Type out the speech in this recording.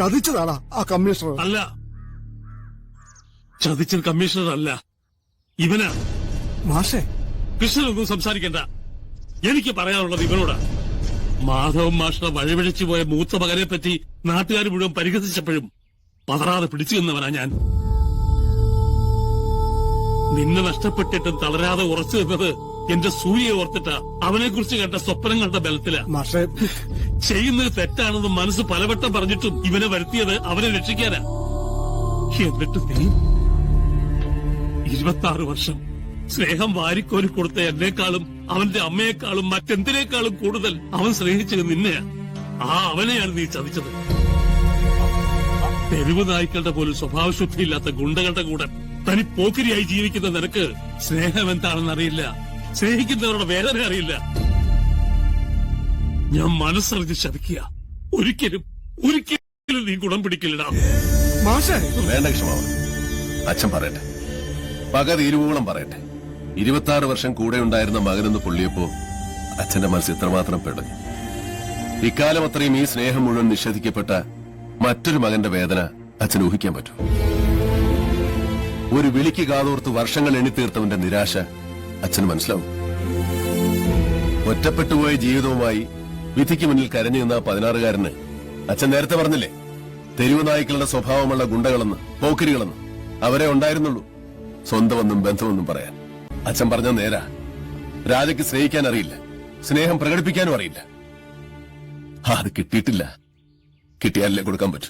ചതിച്ചതാടാ ആ കമ്മീഷണർ. അല്ല. ചതിച്ച കമ്മീഷണർ അല്ല ഇവനാ. മാഷേ. കൃഷ്ണനൊന്നും സംസാരിക്കണ്ട. എനിക്ക് പറയാനുള്ളത് ഇവനോടാ. മാധവൻ മാഷിനെ വഴിവഴിച്ചു പോയ മൂത്ത മകനെ പറ്റി നാട്ടുകാർ മുഴുവൻ പരിഹസിച്ചപ്പോഴും പതറാതെ പിടിച്ചു നിന്നവനാ ഞാൻ. നിന്നെ നഷ്ടപ്പെട്ടിട്ടും തളരാതെ ഉറച്ചു നിന്നത് എന്റെ സൂര്യയെ ഓർത്തിട്ട അവനെ കുറിച്ച് കേട്ട സ്വപ്നങ്ങളുടെ ബലത്തിലാ. മാഷേ ചെയ്യുന്നത് തെറ്റാണെന്ന് മനസ്സ് പലവട്ടം പറഞ്ഞിട്ടും ഇവനെ വരുത്തിയത് അവനെ രക്ഷിക്കാനാ. എന്നിട്ട് നീ ഇരുപത്തി വർഷം സ്നേഹം വാരിക്കോരി കൊടുത്ത എന്നെക്കാളും അവന്റെ അമ്മയെക്കാളും മറ്റെന്തിനേക്കാളും കൂടുതൽ അവൻ സ്നേഹിച്ചത് നിന്നെയാ. ആ അവനെയാണ് നീ ചതിച്ചത്. തെരുവ് നായ്ക്കളുടെ പോലും സ്വഭാവശുദ്ധിയില്ലാത്ത ഗുണ്ടകളുടെ കൂടെ തനി പോക്കിരിയായി ജീവിക്കുന്ന നിനക്ക് സ്നേഹം എന്താണെന്ന് അറിയില്ല സ്നേഹിക്കുന്നവരുടെ വേദന അറിയില്ല. ഞാൻ മനസ്സറിഞ്ഞ് ശതിക്കുക ഒരിക്കലും ഒരിക്കലും നീ ഗുണം പിടിക്കില്ലടാ. മാഷേ. വേണ്ട ക്ഷമാവ അച്ഛൻ പറയട്ടെ. പക തീരുവോളം പറയട്ടെ. ഇരുപത്തി ആറ് വർഷം കൂടെ ഉണ്ടായിരുന്ന മകനെന്ന് പൊള്ളിയപ്പോ അച്ഛന്റെ മനസ്സ് ഇത്രമാത്രം പിടഞ്ഞു ഇക്കാലം അത്രയും ഈ സ്നേഹം മുഴുവൻ നിഷേധിക്കപ്പെട്ട മറ്റൊരു മകന്റെ വേദന അച്ഛൻ ഊഹിക്കാൻ പറ്റൂ. ഒരു വിളിക്ക് കാതോർത്ത് വർഷങ്ങൾ എണ്ണിത്തീർത്തവന്റെ നിരാശ അച്ഛന് മനസ്സിലാവും. ഒറ്റപ്പെട്ടുപോയ ജീവിതവുമായി വിധിക്ക് മുന്നിൽ കരഞ്ഞു നിന്ന പതിനാറുകാരന് അച്ഛൻ നേരത്തെ പറഞ്ഞില്ലേ? തെരുവ് നായ്ക്കളുടെ സ്വഭാവമുള്ള ഗുണ്ടകളെന്ന് പോക്കിരികളെന്ന്. അവരെ ഉണ്ടായിരുന്നുള്ളൂ. സ്വന്തമെന്നും ബന്ധമെന്നും പറയാൻ. അച്ഛൻ പറഞ്ഞ നേരാ. രാജയ്ക്ക് സ്നേഹിക്കാൻ അറിയില്ല. സ്നേഹം പ്രകടിപ്പിക്കാനും അറിയില്ല. അത് കിട്ടിയിട്ടില്ല. കിട്ടിയാലല്ലേ കൊടുക്കാൻ പറ്റൂ.